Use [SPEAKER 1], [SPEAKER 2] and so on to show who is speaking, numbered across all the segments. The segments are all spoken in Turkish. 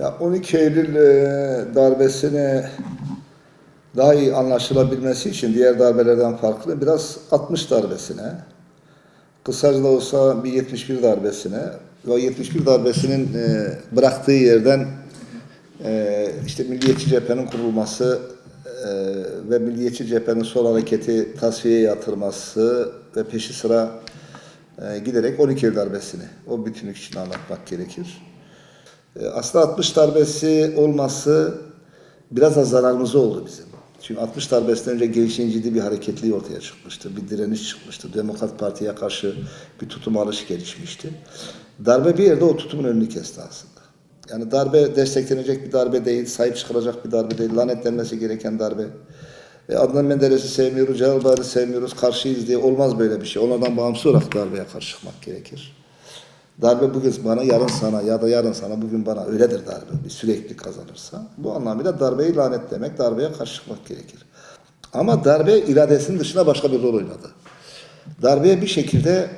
[SPEAKER 1] Ya 12 Eylül e, darbesini daha iyi anlaşılabilmesi için diğer darbelerden farklı biraz 60 darbesine, kısaca da olsa bir 71 darbesine ve o 71 darbesinin e, bıraktığı yerden e, işte Milliyetçi Cephe'nin kurulması ve Milliyetçi Cephe'nin sol hareketi tasfiyeye yatırması ve peşi sıra giderek 12 Eylül darbesini o bütünlük için anlatmak gerekir. E, Aslında 60 darbesi olması biraz da zararımız oldu bizim. Çünkü 60 darbesinden önce ciddi bir hareketliği ortaya çıkmıştı. Bir direniş çıkmıştı. Demokrat Parti'ye karşı bir tutum alış gelişmişti. Darbe bir yerde o tutumun önünü kesti aslında. Yani darbe desteklenecek bir darbe değil, sahip çıkılacak bir darbe değil, lanetlenmesi gereken darbe. E, Adnan Menderes'i sevmiyoruz, Celal Bayar'ı sevmiyoruz, karşıyız diye olmaz böyle bir şey. Onlardan bağımsız olarak darbeye karşı çıkmak gerekir. Darbe bugün bana, yarın sana ya da yarın sana, bugün bana öyledir darbe. Bir sürekli kazanırsa. Bu anlamıyla darbeyi lanetlemek, darbeye karşı çıkmak gerekir. Ama darbe iradesinin dışında başka bir rol oynadı. Darbeye bir şekilde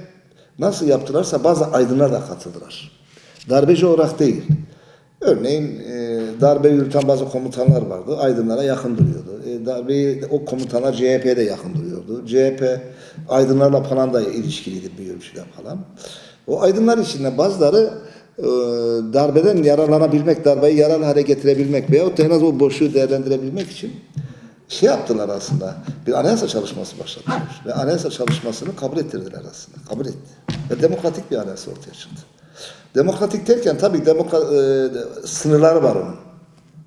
[SPEAKER 1] nasıl yaptılarsa bazı aydınlar da katıldılar. Darbeci olarak değil. Örneğin e, darbe yürüten bazı komutanlar vardı. Aydınlara yakın duruyordu. E, darbeyi o komutanlar CHP'ye de yakın duruyordu. CHP aydınlarla falan da ilişkiliydi bir ölçüde falan. O aydınlar içinde bazıları e, darbeden yararlanabilmek, darbeyi yararlı hale getirebilmek veyahut da en az o boşluğu değerlendirebilmek için şey yaptılar aslında. Bir anayasa çalışması başlattılar. Ve anayasa çalışmasını kabul ettirdiler aslında. Kabul etti. Ve demokratik bir anayasa ortaya çıktı. Demokratik derken tabii demokra, e, sınırları var onun.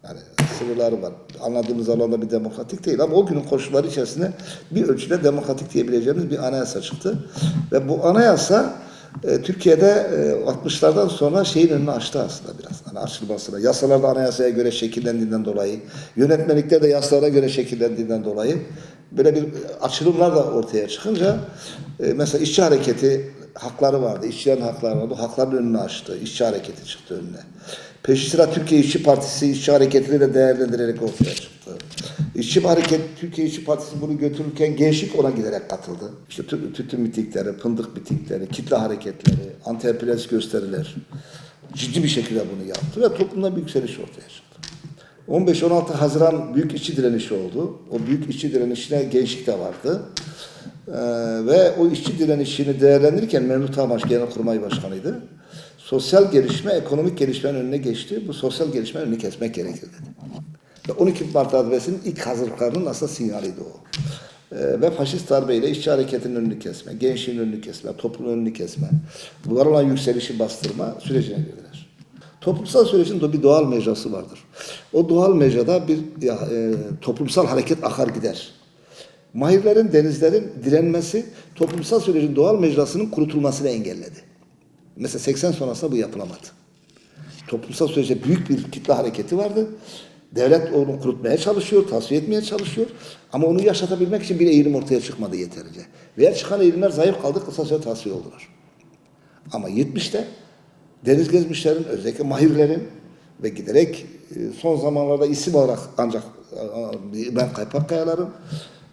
[SPEAKER 1] Yani sınırları var. Anladığımız alanda bir demokratik değil ama o günün koşulları içerisinde bir ölçüde demokratik diyebileceğimiz bir anayasa çıktı. Ve bu anayasa e, Türkiye'de e, 60'lardan sonra şeyin önünü açtı aslında biraz. Hani açılmasına. Yasalar da anayasaya göre şekillendiğinden dolayı, yönetmelikler de yasalara göre şekillendiğinden dolayı böyle bir açılımlar da ortaya çıkınca e, mesela işçi hareketi hakları vardı, işçilerin hakları vardı. Hakların önünü açtı. İşçi hareketi çıktı önüne. Peşi sıra Türkiye İşçi Partisi işçi hareketini de değerlendirerek ortaya çıktı. İşçi Hareket, Türkiye İşçi Partisi bunu götürürken gençlik ona giderek katıldı. İşte tü- tütün mitingleri, fındık mitingleri, kitle hareketleri, anti gösteriler. Ciddi bir şekilde bunu yaptı ve toplumda bir yükseliş ortaya çıktı. 15-16 Haziran büyük işçi direnişi oldu. O büyük işçi direnişine gençlik de vardı. Ee, ve o işçi direnişini değerlendirirken Mevlüt Amaş Genelkurmay Başkanı'ydı. Sosyal gelişme, ekonomik gelişmenin önüne geçti. Bu sosyal gelişmenin önünü kesmek gerekir dedi. Ve 12 Mart darbesinin ilk hazırlıklarının aslında sinyaliydi o. Ee, ve faşist darbeyle işçi hareketinin önünü kesme, gençliğin önünü kesme, toplumun önünü kesme, var olan yükselişi bastırma sürecine girdiler. Toplumsal sürecin de bir doğal mecrası vardır. O doğal mecrada bir ya, e, toplumsal hareket akar gider. Mahirlerin, denizlerin direnmesi toplumsal sürecin doğal mecrasının kurutulmasını engelledi. Mesela 80 sonrasında bu yapılamadı. Toplumsal süreçte büyük bir kitle hareketi vardı. Devlet onu kurutmaya çalışıyor, tasfiye etmeye çalışıyor. Ama onu yaşatabilmek için bir eğilim ortaya çıkmadı yeterince. Veya çıkan eğilimler zayıf kaldı, kısa süre tasfiye oldular. Ama 70'te deniz gezmişlerin, özellikle mahirlerin ve giderek e, son zamanlarda isim olarak ancak e, ben Kaypak Kayalar'ın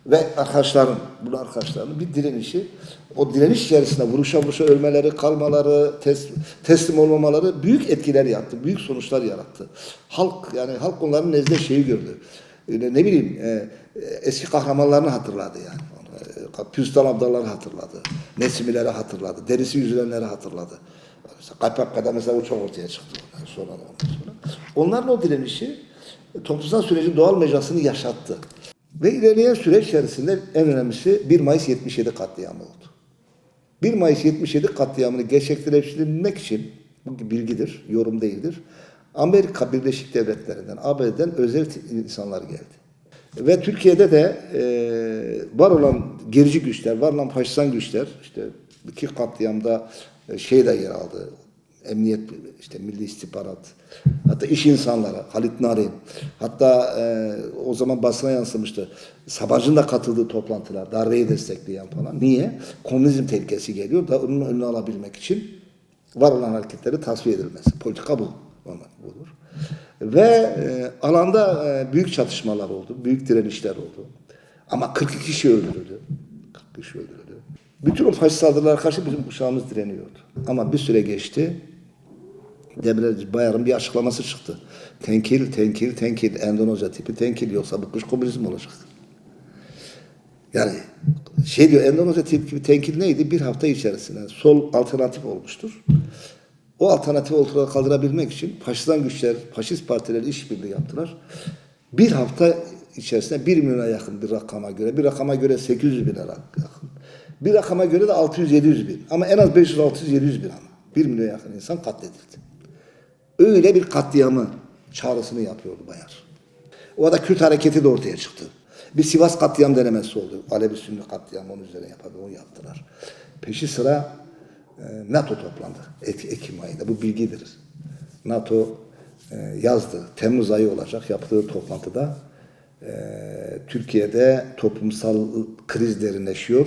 [SPEAKER 1] ve arkadaşların, bu arkadaşların bir direnişi, o direniş içerisinde vuruşa vuruşa ölmeleri, kalmaları, tes, teslim olmamaları büyük etkiler yaptı, büyük sonuçlar yarattı. Halk yani halk onların nezdinde şeyi gördü. Öyle ne bileyim e, e, eski kahramanlarını hatırladı yani. Püstan abdalları hatırladı. Nesimileri hatırladı. Derisi yüzülenleri hatırladı. Mesela Kaypakka'da mesela o çok ortaya çıktı. Yani sonra da ondan sonra. Onların o direnişi e, toplumsal sürecin doğal mecrasını yaşattı. Ve ilerleyen süreç içerisinde en önemlisi 1 Mayıs 77 katliamı oldu. 1 Mayıs 77 katliamını gerçekleştirebilmek için, bu bilgidir, yorum değildir. Amerika Birleşik Devletleri'nden, ABD'den özel insanlar geldi. Ve Türkiye'de de e, var olan gerici güçler, var olan faşistan güçler, işte iki katliamda e, şey de yer aldı, emniyet, işte milli istihbarat, hatta iş insanları, Halit Narin, hatta e, o zaman basına yansımıştı. Sabahcı'nın da katıldığı toplantılar, darbeyi destekleyen falan. Niye? Komünizm tehlikesi geliyor da onun önünü alabilmek için var olan hareketleri tasfiye edilmesi. Politika bu. Normal budur. Ve e, alanda e, büyük çatışmalar oldu, büyük direnişler oldu. Ama 42 kişi öldürüldü. 40 kişi öldürüldü. Bütün o faşist saldırılara karşı bizim kuşağımız direniyordu. Ama bir süre geçti. Demirel Bayar'ın bir açıklaması çıktı. Tenkil, tenkil, tenkil. Endonezya tipi tenkil yoksa bu kış komünizm olacak. Yani şey diyor Endonezya tipi gibi tenkil neydi? Bir hafta içerisinde sol alternatif olmuştur. O alternatifi ortadan kaldırabilmek için faşistan güçler, faşist partiler işbirliği yaptılar. Bir hafta içerisinde 1 milyona yakın bir rakama göre, bir rakama göre 800 bin yakın. Bir rakama göre de 600-700 bin. Ama en az 500-600-700 bin ama. 1 milyon yakın insan katledildi. Öyle bir katliamı çağrısını yapıyordu Bayar. O arada Kürt hareketi de ortaya çıktı. Bir Sivas katliam denemesi oldu. Alevi Sünni katliam onun üzerine yapadı. Onu yaptılar. Peşi sıra e, NATO toplandı. Ek- Ekim ayında. Bu bilgidir. NATO e, yazdı. Temmuz ayı olacak yaptığı toplantıda e, Türkiye'de toplumsal kriz derinleşiyor.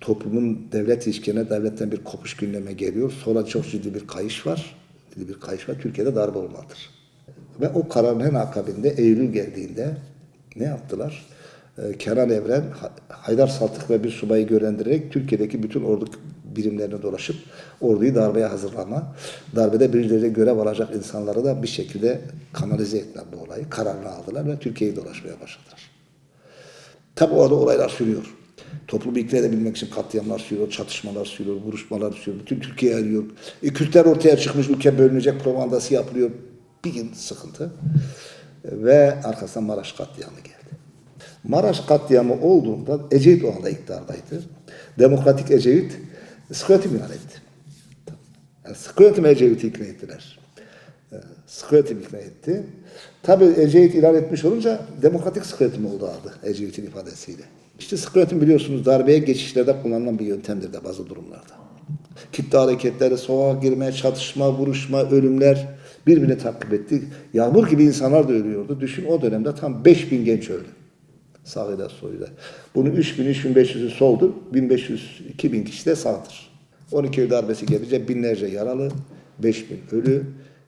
[SPEAKER 1] Toplumun devlet ilişkilerine devletten bir kopuş gündeme geliyor. Sonra çok ciddi bir kayış var. Ciddi bir kayış var. Türkiye'de darbe olmalıdır. Ve o kararın en akabinde Eylül geldiğinde ne yaptılar? Ee, Kenan Evren, Ha- Haydar Saltık ve bir subayı görevlendirerek Türkiye'deki bütün ordu birimlerine dolaşıp orduyu darbeye hazırlama, darbede birileri görev alacak insanları da bir şekilde kanalize etme bu olayı. Kararını aldılar ve Türkiye'yi dolaşmaya başladılar. Tabi orada olaylar sürüyor. Toplumu ikna edebilmek için katliamlar sürüyor, çatışmalar sürüyor, vuruşmalar sürüyor. Bütün Türkiye arıyor. E, Kürtler ortaya çıkmış, ülke bölünecek propagandası yapılıyor. Bir gün sıkıntı. Ve arkasından Maraş katliamı geldi. Maraş katliamı olduğunda Ecevit o anda iktidardaydı. Demokratik Ecevit Skrotim ilan etti. Yani Skrotim Ecevit'i ikna ettiler. Skrotim ikna etti. Tabi Ecevit ilan etmiş olunca demokratik skrotim oldu adı Ecevit'in ifadesiyle. İşte skrotim biliyorsunuz darbeye geçişlerde kullanılan bir yöntemdir de bazı durumlarda. Kitle hareketleri, soğuğa girme, çatışma, vuruşma, ölümler birbirini takip etti. Yağmur gibi insanlar da ölüyordu. Düşün o dönemde tam 5000 genç öldü. Sağıyla soluyla. Bunun 3000, 3500'ü soldur, 1500, 2000 kişi de sağdır. 12 Eylül darbesi gelince binlerce yaralı, 5000 ölü,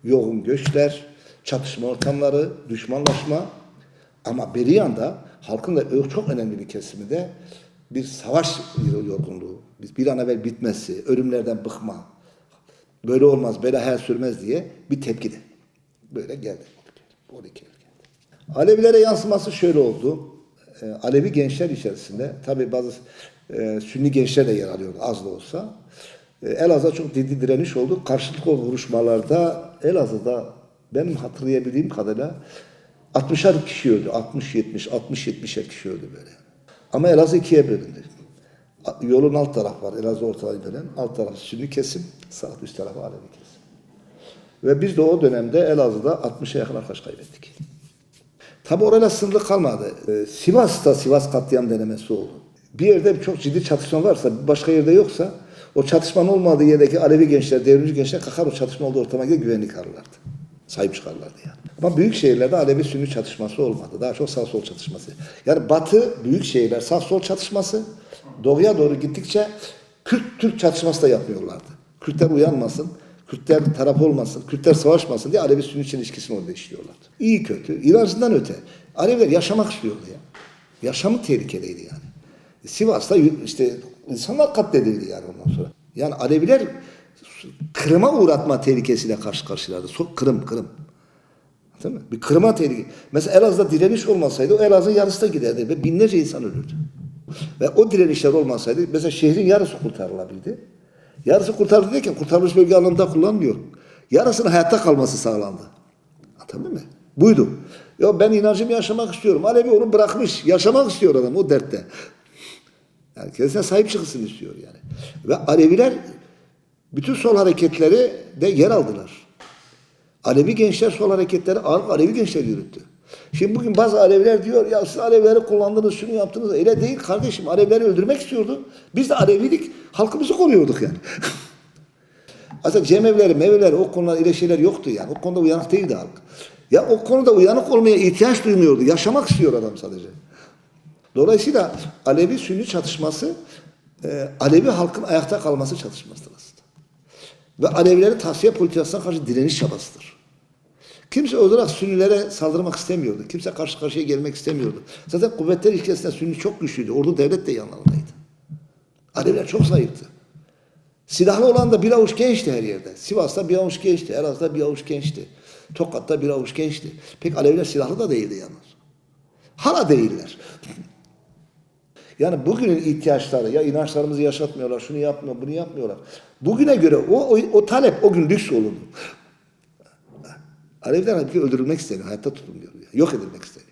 [SPEAKER 1] yoğun göçler, çatışma ortamları, düşmanlaşma. Ama bir yanda halkın da çok önemli bir kesimi de bir savaş yorgunluğu, bir an evvel bitmesi, ölümlerden bıkma, böyle olmaz, böyle hayat sürmez diye bir tepki de. Böyle geldi. 12 Eylül geldi. Alevilere yansıması şöyle oldu. Ee, Alevi gençler içerisinde tabi bazı e, Sünni gençler de yer alıyordu az da olsa. E, Elazığ'a çok ciddi direniş oldu. Karşılıklı vuruşmalarda Elazığ'da benim hatırlayabildiğim kadarıyla 60'ar kişi öldü. 60-70, 60-70'er kişi öldü böyle. Ama Elazığ ikiye bölündü. Yolun alt tarafı var. Elazığ ortaya bölen. Alt tarafı Sünni kesim, sağ üst tarafı Alevi kesim. Ve biz de o dönemde Elazığ'da 60'a yakın arkadaş kaybettik. Tabi orayla sınırlı kalmadı. Ee, Sivas'ta Sivas katliam denemesi oldu. Bir yerde çok ciddi çatışma varsa, başka yerde yoksa o çatışmanın olmadığı yerdeki Alevi gençler, devrimci gençler kalkar o çatışma olduğu ortama gidip güvenlik ararlardı. Sahip çıkarlardı yani. Ama büyük şehirlerde Alevi Sünni çatışması olmadı. Daha çok sağ sol çatışması. Yani batı büyük şehirler sağ sol çatışması, doğuya doğru gittikçe Kürt-Türk çatışması da yapıyorlardı. Kürtler uyanmasın, Kürtler taraf olmasın, Kürtler savaşmasın diye Alevi Sünni ilişkisini orada işliyorlardı. İyi kötü, inancından öte. Aleviler yaşamak istiyordu ya. Yaşamı tehlikeliydi yani. Sivas'ta işte insanlar katledildi yani ondan sonra. Yani Aleviler Kırım'a uğratma tehlikesiyle karşı karşılardı. So- Kırım, Kırım. Değil mi? Bir Kırım'a tehlike. Mesela Elazığ'da direniş olmasaydı o Elazığ'ın yarısı da giderdi ve binlerce insan ölürdü. Ve o direnişler olmasaydı mesela şehrin yarısı kurtarılabildi. Yarısı kurtarıldı derken kurtarılmış bölge anlamında kullanmıyor. Yarısının hayatta kalması sağlandı. Anladın mı? Buydu. Ya ben inancımı yaşamak istiyorum. Alevi onu bırakmış. Yaşamak istiyor adam o dertte. Yani kendisine sahip çıksın istiyor yani. Ve Aleviler bütün sol hareketleri de yer aldılar. Alevi gençler sol hareketleri ağır Alevi gençler yürüttü. Şimdi bugün bazı Aleviler diyor ya siz Alevileri kullandınız şunu yaptınız. Öyle değil kardeşim. Alevileri öldürmek istiyordu. Biz de Alevilik halkımızı koruyorduk yani. Aslında cemevleri, mevleri o konuda öyle şeyler yoktu yani. O konuda uyanık değildi halk. Ya o konuda uyanık olmaya ihtiyaç duymuyordu. Yaşamak istiyor adam sadece. Dolayısıyla Alevi Sünni çatışması e, Alevi halkın ayakta kalması çatışmasıdır. Ve Alevilerin tavsiye politikasına karşı direniş çabasıdır. Kimse olarak Sünnilere saldırmak istemiyordu. Kimse karşı karşıya gelmek istemiyordu. Zaten kuvvetler ilişkisinde Sünni çok güçlüydü. Ordu devlet de yanlarındaydı. Aleviler çok zayıftı. Silahlı olan da bir avuç gençti her yerde. Sivas'ta bir avuç gençti, Elazığ'da bir avuç gençti. Tokat'ta bir avuç gençti. Pek Aleviler silahlı da değildi yalnız. Hala değiller. Yani bugünün ihtiyaçları ya inançlarımızı yaşatmıyorlar, şunu yapmıyor, bunu yapmıyorlar. Bugüne göre o, o, o talep o gün lüks olurdu. Aleviler halbuki öldürülmek isteniyor, hayatta tutulmuyor. Yok edilmek isteniyor.